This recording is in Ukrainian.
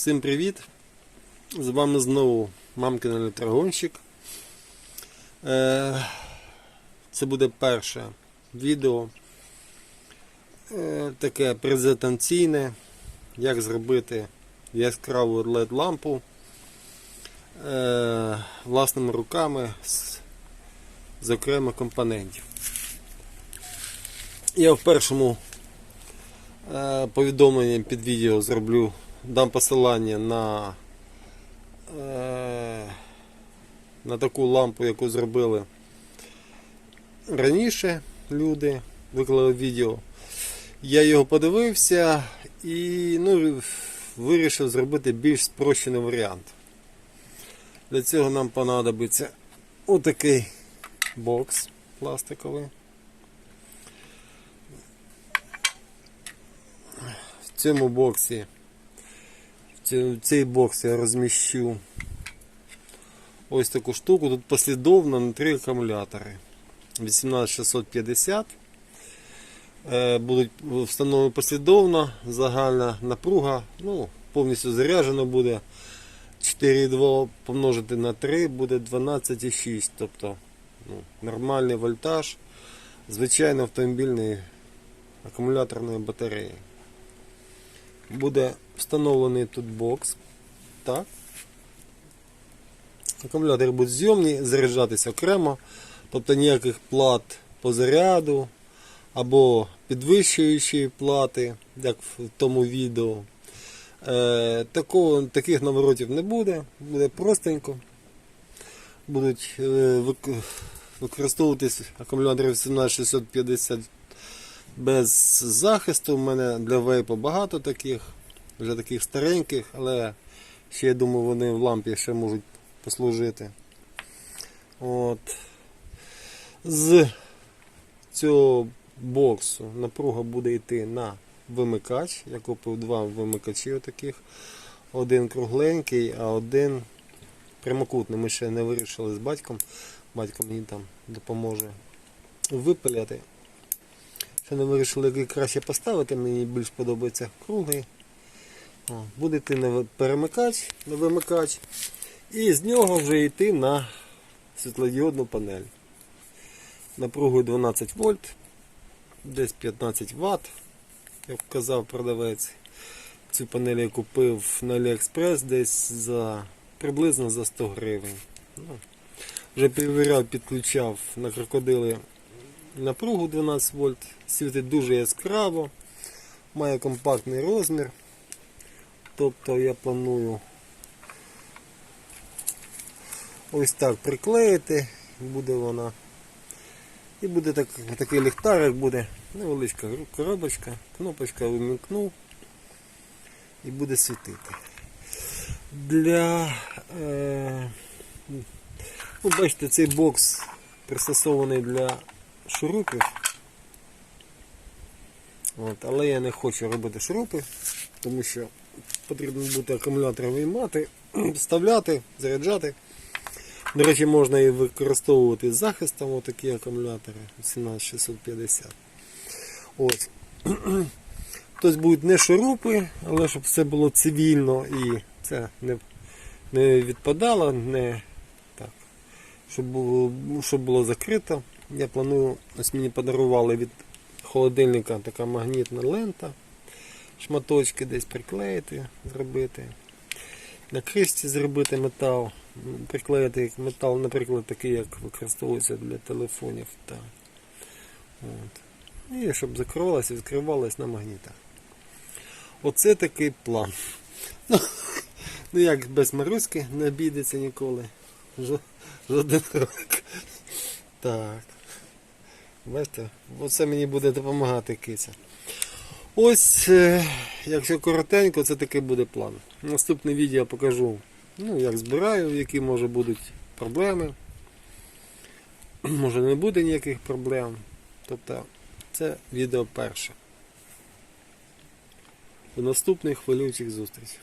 Всім привіт! З вами знову мамкин електрогонщик. Е, Це буде перше відео. Е, Таке презентаційне, як зробити яскраву LED лампу е, власними руками з, окремих компонентів. Я в першому повідомленні під відео зроблю дам посилання на, е, на таку лампу, яку зробили раніше люди, виклали відео. Я його подивився і ну, вирішив зробити більш спрощений варіант. Для цього нам понадобиться отакий бокс пластиковий. В цьому боксі цей бокс я розміщу ось таку штуку. Тут послідовно на три акумулятори. 18650 Е, будуть встановлені послідовно, загальна напруга, ну, повністю заряджено буде 4,2 помножити на 3 буде 12,6. Тобто ну, нормальний вольтаж звичайно автомобільної акумуляторної батареї. Буде встановлений тут бокс. Так. Акумулятори будуть зйомні, заряджатися окремо, тобто ніяких плат по заряду або підвищуючі плати, як в тому відео. Е, такого, таких наворотів не буде, буде простенько. Будуть е, вик- використовуватись акумулятори 18650 без захисту. У мене для вейпу багато таких, вже таких стареньких, але ще я думаю, вони в лампі ще можуть послужити. От. З цього боксу напруга буде йти на вимикач. Я купив два вимикачі отаких. Один кругленький, а один прямокутний. Ми ще не вирішили з батьком. Батько мені там допоможе випиляти. Ще не вирішили, краще поставити, мені більш подобається круглий. О, буде йти на перемикач, на вимикач, і з нього вже йти на світлодіодну панель. Напругою 12 вольт, десь 15 Вт, як казав продавець. Цю панель я купив на AliExpress десь за приблизно за 100 гривень. Ну, вже перевіряв, підключав на крокодили напругу 12 вольт, світить дуже яскраво, має компактний розмір. Тобто я планую ось так приклеїти, буде вона. І буде так, такий ліхтарик, буде невеличка коробочка, кнопочка вимикнув і буде світити. Для е, ну, бачите, цей бокс пристосований для шурупів. От, але я не хочу робити шурупи, тому що потрібно буде акумулятор виймати, вставляти, заряджати. До речі, можна і використовувати з захистом отакі акумулятори 17650. Ось. Тобто будуть не шурупи, але щоб все було цивільно і це не не відпадало, не так, щоб було, щоб було закрито. Я планую, ось мені подарували від холодильника така магнітна лента, шматочки десь приклеїти, зробити. На кришці зробити метал, приклеїти метал, наприклад, такий, як використовується для телефонів. Так. От. І щоб закривалося, відкривалось на магнітах. Оце такий план. Ну як без Маруськи не обійдеться ніколи. Жоден рок. Так. Бачите, оце мені буде допомагати киця. Ось, е, якщо коротенько, це такий буде план. Наступне відео покажу, ну, як збираю, які може будуть проблеми. Може не буде ніяких проблем. Тобто це відео перше. До наступних хвилюючих зустрічей.